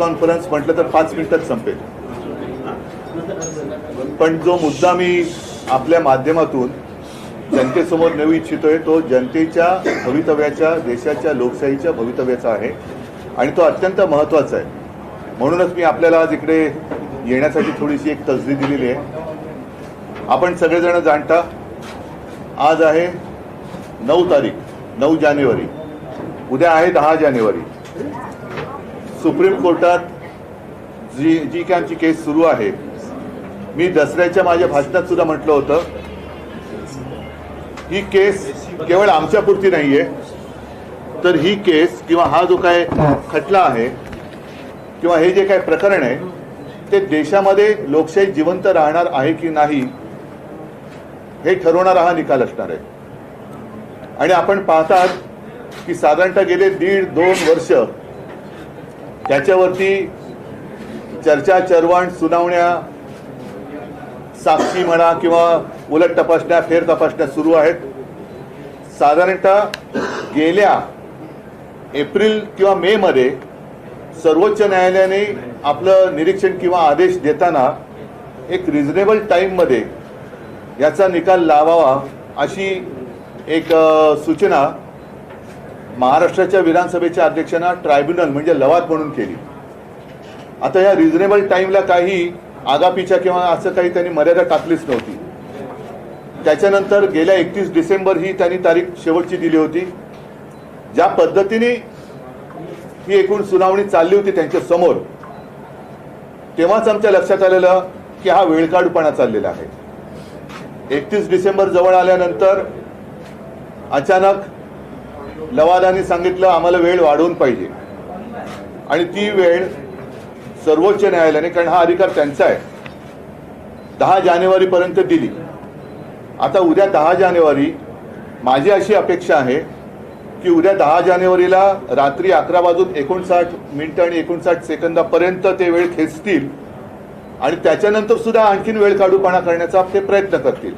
Conference म्हटलं तर पाच मिनिटात संपेल. पण जो मुद्दा मी आपल्या माध्यमातून जनतेसमोर नेऊ इच्छितोय तो जनतेच्या भवितव्याच्या देशाच्या लोकशाहीच्या भवितव्याचा आहे आणि तो अत्यंत महत्त्वाचा आहे. म्हणूनच मी आपल्याला आज इकडे येण्यासाठी थोडीशी एक तसदी दिलेली आहे. आपण सगळेजण जाणता आज आहे नऊ तारीख नऊ जानेवारी. उद्या आहे दहा जानेवारी. सुप्रीम कोर्टात जी जी काय आमची केस सुरू आहे मी दसऱ्याच्या माझ्या भाषणात सुद्धा म्हटलं होतं ही केस केवळ आमच्यापुरती नाहीये तर ही केस किंवा हा जो काय खटला आहे किंवा हे जे काय प्रकरण आहे ते देशामध्ये लोकशाही जिवंत राहणार आहे की नाही हे ठरवणारा हा निकाल असणार आहे. आणि आपण पाहतात की साधारणतः गेले दीड दोन वर्ष त्याच्यावरती चर्चा चरवण सुनावण्या साक्षी म्हणा किंवा उलट तपासण्या फेर तपासण्या सुरू आहेत. साधारणतः गेल्या एप्रिल किंवा मे मध्ये सर्वोच्च न्यायालयाने आपलं निरीक्षण किंवा आदेश देताना एक रिझनेबल टाईममध्ये याचा निकाल लावावा अशी एक सूचना महाराष्ट्राच्या विधानसभेच्या अध्यक्षांना ट्रायब्युनल म्हणजे लवाद म्हणून केली. आता या रिझनेबल टाईमला काही आगापीच्या किंवा असं काही त्यांनी मर्यादा टाकलीच नव्हती. त्याच्यानंतर गेल्या एकतीस डिसेंबर ही त्यांनी तारीख शेवटची दिली होती. ज्या पद्धतीने ही एकूण सुनावणी चालली होती त्यांच्यासमोर तेव्हाच आमच्या लक्षात आलेलं की हा वेळकाढूपणा चाललेला आहे. एकतीस डिसेंबर जवळ आल्यानंतर अचानक लवादाने सांगितलं आम्हाला वेळ वाढवून पाहिजे. आणि ती वेळ सर्वोच्च न्यायालयाने कारण हा अधिकार त्यांचा आहे दहा जानेवारीपर्यंत दिली. आता उद्या दहा जानेवारी माझी अशी अपेक्षा आहे की उद्या दहा जानेवारीला रात्री अकरा वाजून एकोणसाठ मिनिटं आणि एकोणसाठ सेकंदापर्यंत ते वेळ खेचतील आणि त्याच्यानंतर सुद्धा आणखीन वेळ काढूपणा करण्याचा ते प्रयत्न करतील.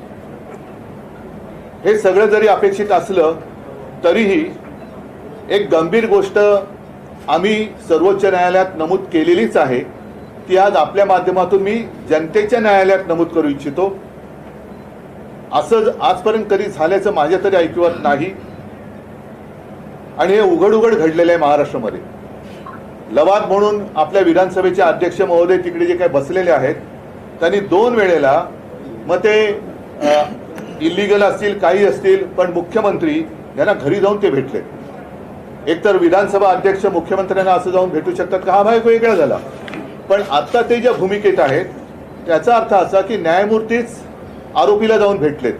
हे सगळं जरी अपेक्षित असलं तरीही एक गंभीर गोष्ट आम्ही सर्वोच्च न्यायालयात नमूद केलेलीच आहे. ती आज आपल्या माध्यमातून मी जनतेच्या न्यायालयात नमूद करू इच्छितो. असं आजपर्यंत कधी झाल्याचं माझ्या तरी ऐकिवात नाही. आणि हे उघड उघड घडलेलं आहे महाराष्ट्रामध्ये. लवाद म्हणून आपल्या विधानसभेचे अध्यक्ष महोदय तिकडे जे काही बसलेले आहेत त्यांनी दोन वेळेला मग ते इलिगल असतील काही असतील पण मुख्यमंत्री यांना घरी जाऊन ते भेटले एकतर विधानसभा अध्यक्ष मुख्यमंत्र्यांना असं जाऊन भेटू शकतात का? हा भाग वेगळा झाला. पण आत्ता ते ज्या भूमिकेत आहेत त्याचा अर्थ असा की न्यायमूर्तीच आरोपीला जाऊन भेटलेत.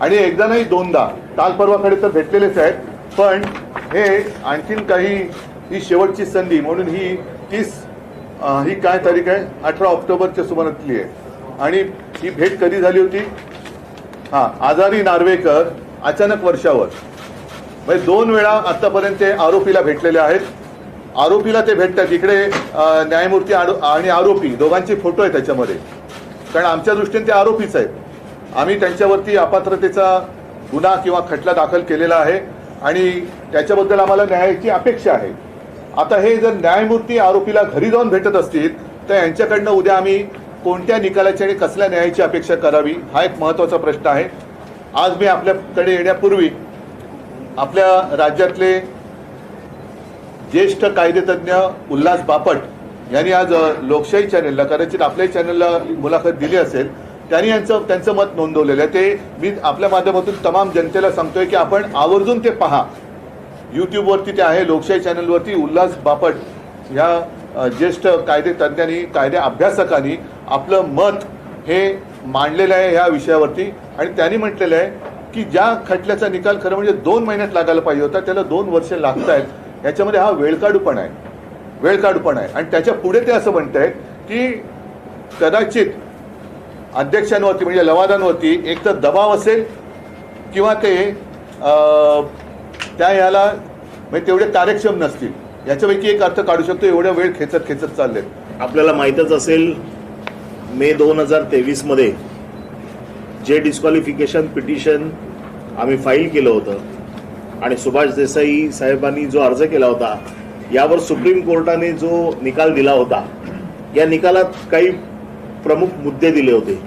आणि एकदा नाही दोनदा. काल परवाकडे तर भेटलेलेच आहेत. पण हे आणखीन काही ही शेवटची संधी म्हणून ही तीस ही काय तारीख आहे? अठरा ऑक्टोबरच्या सुमारातली आहे. आणि ही भेट कधी झाली होती? हा आजारी नार्वेकर अचानक वर्षावर. म्हणजे दोन वेळा आतापर्यंत ते आरोपीला भेटलेले आहेत. आरोपीला ते भेटतात. इकडे न्यायमूर्ती आरो- आणि आरोपी दोघांचे फोटो आहेत त्याच्यामध्ये. कारण आमच्या दृष्टीने ते आरोपीच आहेत. आम्ही त्यांच्यावरती अपात्रतेचा गुन्हा किंवा खटला दाखल केलेला आहे आणि त्याच्याबद्दल आम्हाला न्यायाची अपेक्षा आहे. आता हे जर न्यायमूर्ती आरोपीला घरी जाऊन भेटत असतील तर यांच्याकडनं उद्या आम्ही कोणत्या निकालाची आणि कसल्या न्यायाची अपेक्षा करावी हा एक महत्त्वाचा प्रश्न आहे. आज मी आपल्याकडे येण्यापूर्वी आपल्या राज्यातले ज्येष्ठ कायदेतज्ञ उल्हास बापट यांनी आज लोकशाही चॅनेलला कदाचित आपल्याही चॅनलला मुलाखत दिली असेल त्यांनी यांचं त्यांचं मत नोंदवलेलं आहे. ते मी आपल्या माध्यमातून तमाम जनतेला सांगतोय की आपण आवर्जून ते पहा. यूट्यूबवरती ते आहे लोकशाही चॅनलवरती उल्हास बापट ह्या ज्येष्ठ कायदे तज्ज्ञांनी कायदे अभ्यासकांनी आपलं मत हे मांडलेलं आहे ह्या विषयावरती. आणि त्यांनी म्हटलेलं आहे की ज्या खटल्याचा निकाल खरं म्हणजे दोन महिन्यात लागायला पाहिजे होता त्याला दोन वर्ष लागत आहेत याच्यामध्ये हा वेळकाढूपणा आहे. वेळकाढूपणा आहे. आणि त्याच्या पुढे ते असं म्हणत आहेत की कदाचित अध्यक्षांवरती म्हणजे लवादांवरती एक तर दबाव असेल किंवा ते त्या याला म्हणजे तेवढे कार्यक्षम नसतील. याच्यापैकी एक अर्थ काढू शकतो एवढ्या वेळ खेचत खेचत चालले आपल्याला माहीतच असेल मे दोन हजार तेवीसमध्ये जे डिस्क्वालिफिकेशन पिटिशन आम्ही फाईल केलं होतं. आणि सुभाष देसाई साहेबांनी जो अर्ज केला होता यावर सुप्रीम कोर्टाने जो निकाल दिला होता या निकालात काही प्रमुख मुद्दे दिले होते.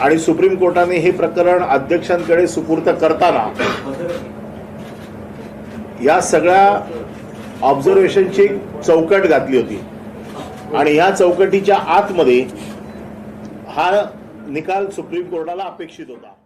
आणि सुप्रीम कोर्टाने हे प्रकरण अध्यक्षांकडे सुपूर्त करताना या सगळ्या ऑब्झर्वेशनची एक चौकट घातली होती. आणि ह्या चौकटीच्या आतमध्ये हा निकाल सुप्रीम कोर्टाला अपेक्षित होता.